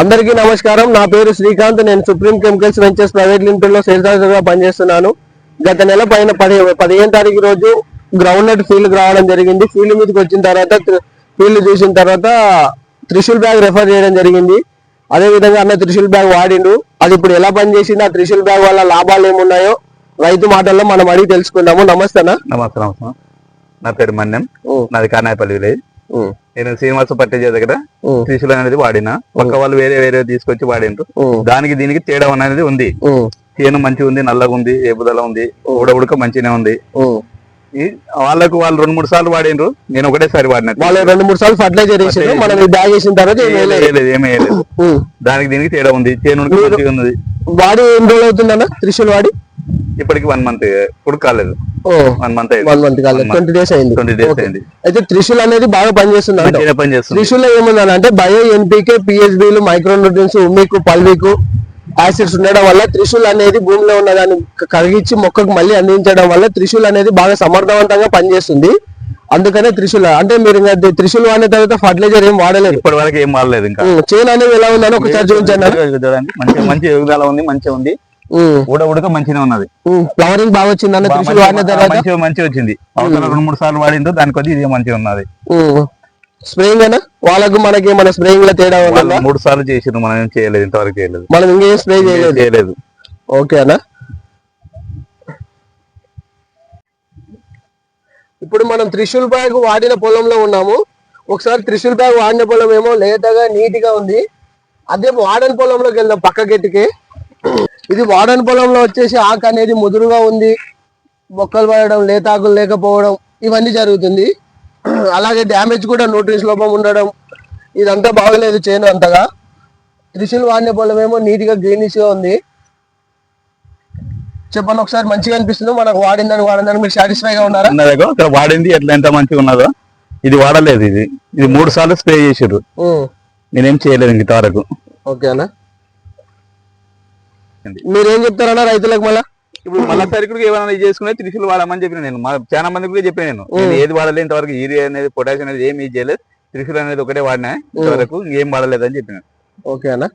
అందరికీ నమస్కారం. నా పేరు శ్రీకాంత్. నేను సుప్రీం కెమికల్స్ వెంచర్స్ ప్రైవేట్ లిమిటెడ్లో సేల్స్ ఆఫీసర్గా పనిచేస్తున్నాను. గత నెల పైన పది పదిహేను తారీఖు రోజు గ్రౌండ్ నట్ ఫీల్డ్ రావడం జరిగింది. ఫీల్డ్ మీదకి వచ్చిన తర్వాత ఫీల్డ్ చూసిన తర్వాత త్రిశూల్ బ్యాగ్ రెఫర్ చేయడం జరిగింది. అదే విధంగా అన్న త్రిశూల్ బ్యాగ్ వాడిండు. అది ఇప్పుడు ఎలా పనిచేసింది? ఆ త్రిశూల్ బ్యాగ్ వల్ల లాభాలు ఏమున్నాయో రైతు మాటల్లో మనం అడిగి తెలుసుకుందాము. నమస్తేనా నమస్తే నా పేరు మన్యం. నాది కానాయపల్లి విలేజ్. నేను శ్రీనివాస పట్టేజీ దగ్గర త్రిశూలం అనేది వాడినా. పక్క వాళ్ళు వేరే వేరే తీసుకొచ్చి వాడిండ్రు. దానికి దీనికి తేడా అనేది ఉంది. చేను మంచిగా ఉంది నల్లగా ఉంది ఏపుదల ఉంది ఊడ ఉడక మంచిగానే ఉంది. వాళ్ళకు వాళ్ళు రెండు మూడు సార్లు వాడిండ్రు. నేను ఒకటేసారి వాడినట్టు వాళ్ళు రెండు మూడు సార్లు ఫర్టిలైజర్ వేసారు మనం ఈ బ్యాగ్ వేసిన తర్వాత ఏమీ. దానికి దీనికి తేడా ఉంది. మంచిగా ఉంది. వాడి ఎన్ని రోజులు అవుతుందన్న? త్రిశూల్ వాడి? ఇప్పటికి వన్ మంత్ ఇప్పుడు కాలేదు. One month one month twenty days అయింది. Twenty days Okay. అయింది. అయితే త్రిశూల్ అనేది బాగా పనిచేస్తుంది. అంట మంచిగా పని చేస్తుంది త్రిశూల్లో ఏముందని అంటే బయో ఎన్పికే పిహెచ్బిలు మైక్రోన్యూట్రియన్స్ ఉమ్మికు పల్వికు యాసిడ్స్ ఉండడం వల్ల త్రిశూల్ అనేది భూమిలో ఉన్న దాన్ని కరిగించి మొక్కకు మళ్ళీ అందించడం వల్ల త్రిశూల్ అనేది బాగా సమర్థవంతంగా పనిచేస్తుంది. అందుకనే త్రిశూల్ అంటే మీరు ఇంకా త్రిశూల్ వాడిన తర్వాత ఫర్టిలైజర్ ఏం వాడలేదు. ఇప్పటి వరకు ఏం వాడలేదు ఇంకా. చేను అనేది ఎలా ఉందని ఒకసారి చూపించండి మంచి మంచి ఎదుగుదల ఉంది మంచిగా ఉంది. ఉడ ఉడక మంచిగా ఉన్నది. ఫ్లవరింగ్ బాగా వచ్చింది అన్న త్రిశూల్ వాడిన తర్వాత? మంచిగా మంచిగా వచ్చింది. అవతల రెండు మూడు సార్లు వాడిండ్రు దానికి కొద్ది ఇది మంచిగా ఉన్నది. స్ప్రేయింగ్ అన్న? వాళ్ళకు మనకి మన స్ప్రేయింగ్లో తేడా మూడు సార్లు చేసిండ్రు మనం ఏం చేయలేదు ఇంతవరకు చేయలేదు. మనం ఇంకేం స్ప్రే చేయలేదు? చేయలేదు. ఓకే అన్న. ఇప్పుడు మనం త్రిశూల్ బ్యాగ్ వాడిన పొలంలో ఉన్నాము. ఒకసారి త్రిశూల్ బ్యాగ్ వాడిన పొలం ఏమో లేతగా నీట్గా ఉంది. అదే వాడని పొలంలోకి వెళ్దాం పక్క గెట్టుకి ఇది వాడని పొలంలో వచ్చేసి ఆకు అనేది ముదురుగా ఉంది. మొక్కలు పడడం లేతాకులు లేకపోవడం ఇవన్నీ జరుగుతుంది. అలాగే డ్యామేజ్ కూడా న్యూట్రిన్స్ లోపం ఉండడం ఇదంతా బాగలేదు చేను అంతగా. త్రిశూల్ వాడిన పొలం ఏమో నీట్గా గ్రీనిష్గా ఉంది. చెప్పండి ఒకసారి మంచిగా అనిపిస్తుంది? మనకు వాడిందని వాడిందని మీరు సాటిస్ఫై గా ఉన్నారా ఇక్కడ వాడింది ఎట్లా ఎంత మంచిగా ఉన్నదో. ఇది వాడలేదు ఇది. ఇది మూడు సార్లు స్ప్రే చేసిర్రు. నేనేం చేయలేదు ఇంక ఇంతవరకు ఓకే అన్న మీరేం చెప్తారన్నా రైతులకు మళ్ళా? ఇప్పుడు మళ్ళా సరుకులు ఏమైనా చేసుకునే త్రిశూలు వాడమని చెప్పిన నేను. చాలా మందికి కూడా చెప్పిన నేను. నేను ఏది వాడలేదు ఇంతవరకు యూరియా అనేది పొటాషియం అనేది ఏమి చేయలేదు. త్రిశూలు అనేది ఒకటే వాడినా ఇంతవరకు ఏం వాడలేదు అని చెప్పిన. ఓకే అన్న.